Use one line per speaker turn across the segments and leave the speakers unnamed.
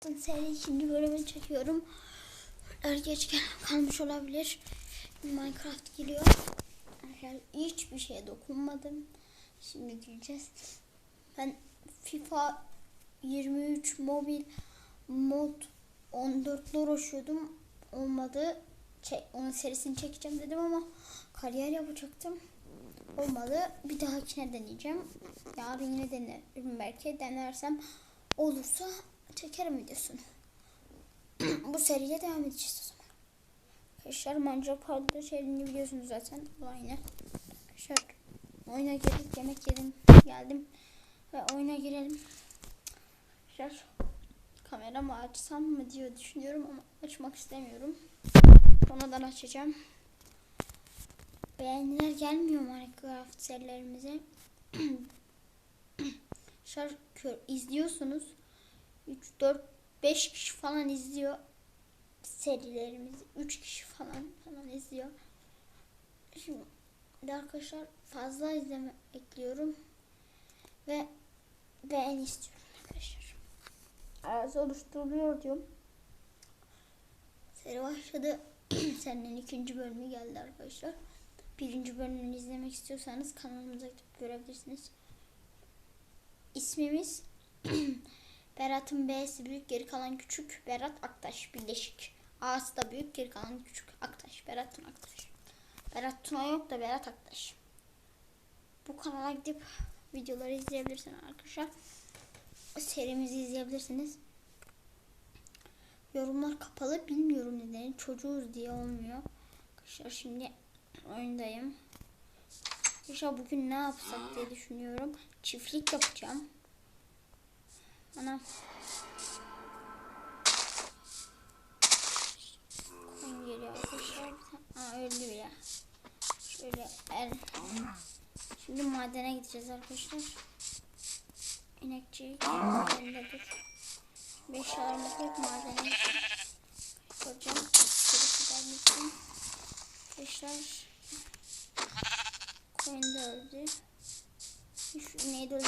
seri ikinci bölümünü çekiyorum. Er geç kalmış olabilir. Minecraft geliyor. Yani hiçbir şeye dokunmadım. Şimdi gireceğiz. Ben FIFA 23 mobil mod 14'le uğraşıyordum. Olmadı. Çek, onun serisini çekeceğim dedim ama kariyer yapacaktım. Olmadı. Bir dahakine deneyeceğim. Yarın yine denerim belki. Denersem olursa çekerim videosunu. Bu seriye devam edeceğiz o zaman. Arkadaşlar Minecraft Hard'da şeyini biliyorsunuz zaten. Bu aynı. Arkadaşlar oyuna girdik. Yemek yedim. Geldim. Ve oyuna girelim. Arkadaşlar kameramı açsam mı diye düşünüyorum ama açmak istemiyorum. Sonradan açacağım. Beğeniler gelmiyor Minecraft serilerimize. Kör izliyorsunuz. 3 4 5 kişi falan izliyor serilerimizi. 3 kişi falan falan izliyor. Şimdi arkadaşlar fazla izleme ekliyorum ve beğen istiyorum arkadaşlar. Arası oluşturuluyor diyorum. Seri başladı. Serinin ikinci bölümü geldi arkadaşlar. Birinci bölümünü izlemek istiyorsanız kanalımıza gidip görebilirsiniz. İsmimiz Berat'ın B'si büyük geri kalan küçük Berat Aktaş birleşik. A'sı da büyük geri kalan küçük Aktaş. Berat'ın Aktaş. Berat Tuna yok da Berat Aktaş. Bu kanala gidip videoları izleyebilirsiniz arkadaşlar. Serimizi izleyebilirsiniz. Yorumlar kapalı bilmiyorum nedeni. Çocuğuz diye olmuyor. Arkadaşlar şimdi oyundayım. Arkadaşlar bugün ne yapsak diye düşünüyorum. Çiftlik yapacağım. Ana. Koyun geliyor arkadaşlar. Aa öldü ya. Şöyle el. Şimdi madene gideceğiz arkadaşlar. İnekçi yerinde dur. Beş alarmı koyup madene. Hocam. Arkadaşlar. Koyun da öldü. Şu ineği de öldü.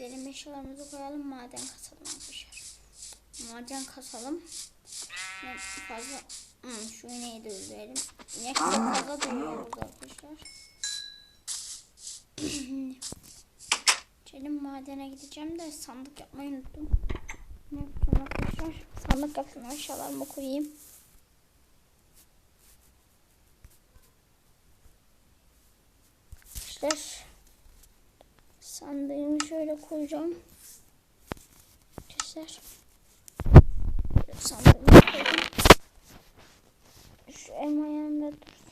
Gidelim eşyalarımızı koyalım maden kasalım arkadaşlar. Maden kasalım. Ne fazla hmm, şu ineği de öldürelim. İnek çok fazla duruyor burada arkadaşlar. Çelim madene gideceğim de sandık yapmayı unuttum. Ne yapacağım arkadaşlar? Sandık yapayım eşyalarımı koyayım. Şöyle koyacağım. Şöyle sandığımı koydum. Şu elma yanında dursun.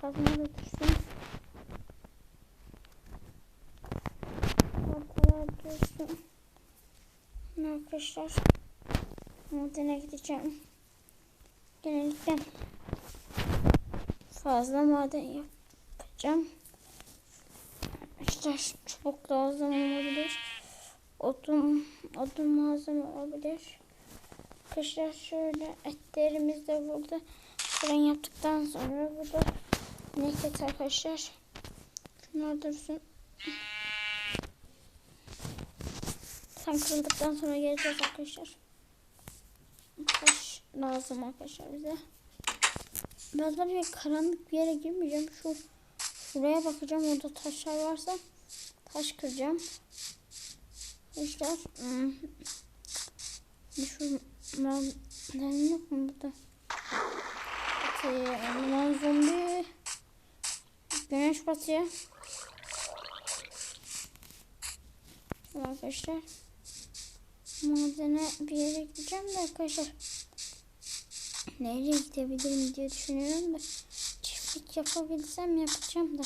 Kazma da dursun. Ortalar dursun. Arkadaşlar. Madene gideceğim. Genellikle fazla maden yapacağım. Arkadaşlar çubuk lazım olabilir. Odun, odun lazım olabilir. Arkadaşlar şöyle etlerimiz de burada. Fırın yaptıktan sonra burada neket arkadaşlar. Şunlar dursun. Tam kırıldıktan sonra geleceğiz arkadaşlar. Taş lazım arkadaşlar bize. Da bir karanlık bir yere girmeyeceğim. Şu Şuraya bakacağım orada taşlar varsa taş kıracağım. Arkadaşlar hmm. şu maden yok mu burada? Batıyor. zombi. Güneş batıyor. Arkadaşlar madene bir yere gideceğim de arkadaşlar nereye gidebilirim diye düşünüyorum da çiftlik yapabilsem yapacağım da.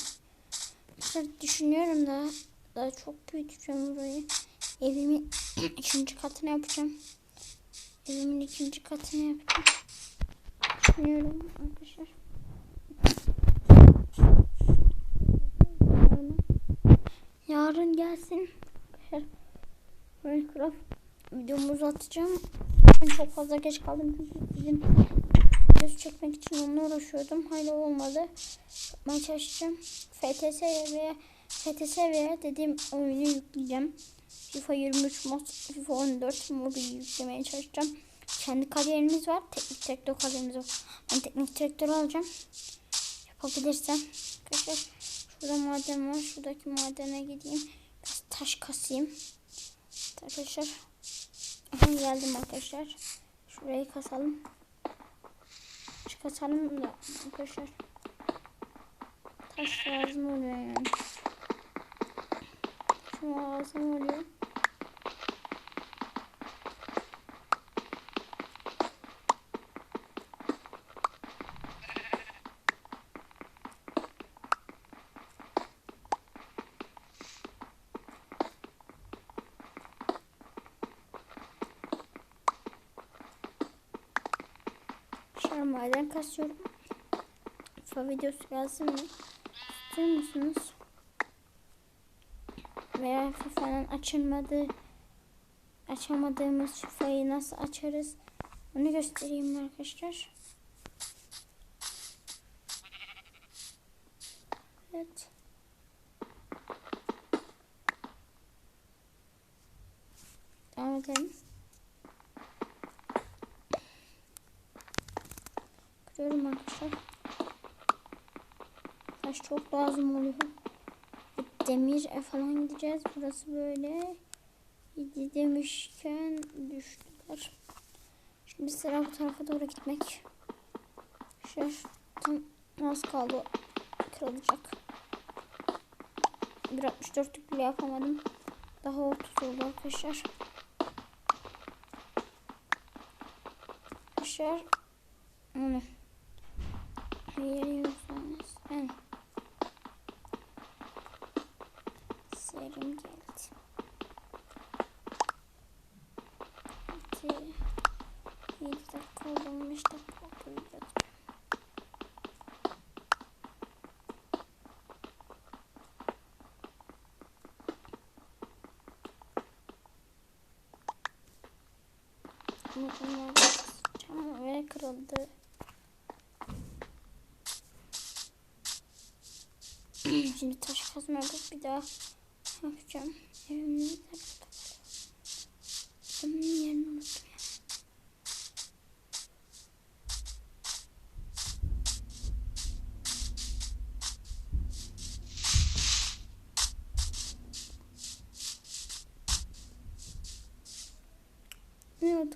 Arkadaşlar düşünüyorum da daha çok büyüteceğim burayı. Evimin ikinci katını yapacağım. Evimin ikinci katını yapacağım. Düşünüyorum arkadaşlar. Yarın gelsin. Minecraft videomuzu atacağım. Ben çok fazla geç kaldım. Bizim videosu çekmek için onunla uğraşıyordum. Hala olmadı. Yapmaya çalışacağım. FTS veya FTS veya dediğim oyunu yükleyeceğim. FIFA 23 mod, FIFA 14 mobil yüklemeye çalışacağım. Kendi kariyerimiz var. Teknik direktör kariyerimiz var. Ben teknik direktör olacağım. Yapabilirsem. Arkadaşlar şurada maden var. Şuradaki madene gideyim. Biraz taş kasayım. Arkadaşlar. Aha geldim arkadaşlar. Şurayı kasalım. Şu kasalım da arkadaşlar. Taş lazım oluyor yani. Şu lazım oluyor. Şu an maden. FIFA videosu gelsin mi? İstiyor musunuz? Veya FIFA'nın açılmadığı açamadığımız FIFA'yı nasıl açarız? Onu göstereyim arkadaşlar. Evet. Devam edelim. Kırıyorum arkadaşlar. Taş çok lazım oluyor. Demir falan gideceğiz. Burası böyle. Demişken düştüler. Şimdi sıra bu tarafa doğru gitmek. Şöyle tam kaldı. Kırılacak. 1.64'lük bile yapamadım. Daha 30 oldu arkadaşlar. Arkadaşlar. Onu. Veriyorsanız. Yani. Serim geldi. İki, yedi dakika oldu, on beş dakika oldu. Biraz. Bunu bunları kısacağım ve kırıldı. Şimdi taş kazma yapıp bir daha yapacağım. Evimin yerini unuttum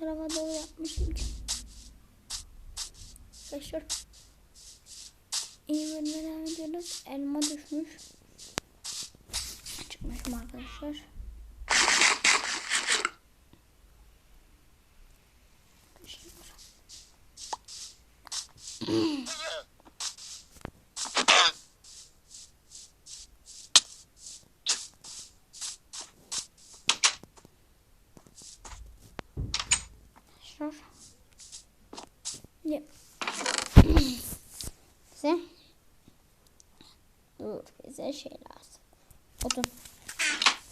tarafa doğru yapmışım ki. Arkadaşlar. İyi bölüme devam ediyoruz. Elma düşmüş. Çıkmış mı arkadaşlar? Arkadaşlar. Arkadaşlar. Ya. Bize Bize şey lazım. Odun.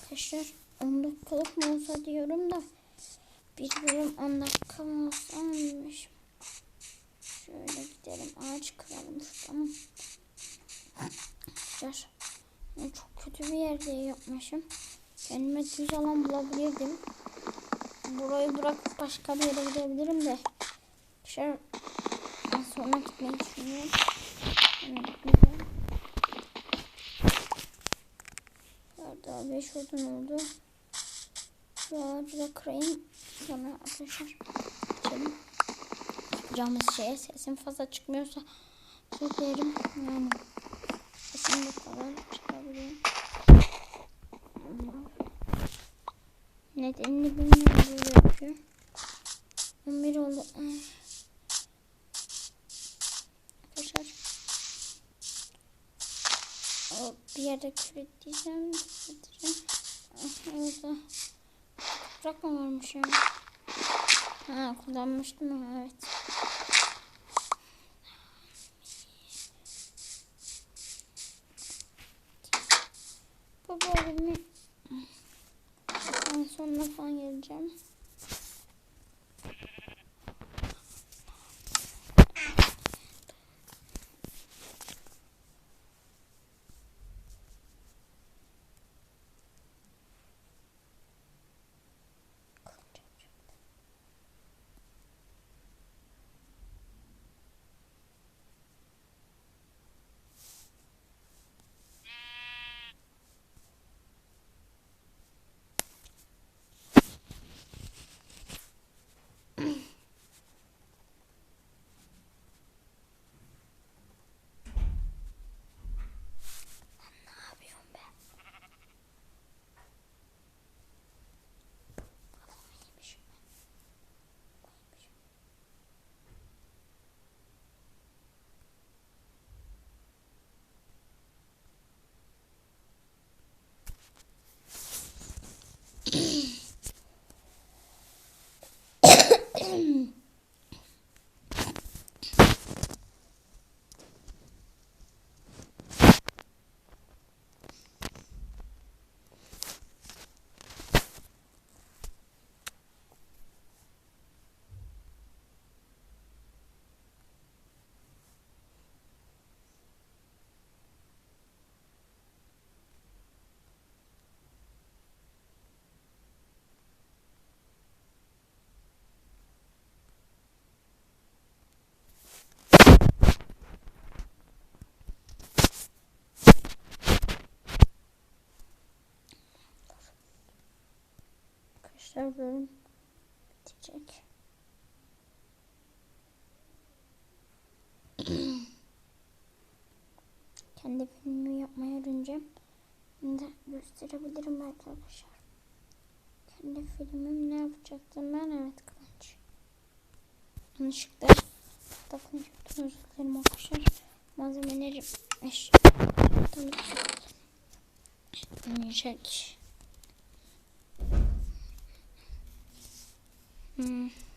Arkadaşlar 10 dakikalık mı olsa diyorum da bir bölüm 10 dakika mı olsa olmuş. Şöyle gidelim ağaç kıralım şuradan. Arkadaşlar çok kötü bir yerde yapmışım. Kendime düz alan bulabilirdim. Burayı bırakıp başka bir yere gidebilirim de. Arkadaşlar sonra gitmeyi düşünüyorum. Yani Daha 5 odun oldu. Şu ağacı da kırayım. Sonra arkadaşlar geçelim. Şeye sesim fazla çıkmıyorsa söylerim. Yani sesim bu kadar çıkabiliyor. Nedenini bilmiyorum böyle yapıyor. 11 oldu. Arkadaşlar o bir yerde. Küretleyeceğim. Orada toprak mı varmış ya? Ha kullanmıştım evet. Bu bölümü en sonuna falan geleceğim. Bölüm bitecek. Kendi filmimi yapmayı öğreneceğim. Şimdi gösterebilirim belki arkadaşlar. Kendi filmim ne yapacaktım ben? Evet kılıç. Yanlışlıkla bütün özür dilerim arkadaşlar. Malzemelerim eş. Yiyecek. Hmm. Ağaç.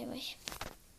Bay bay.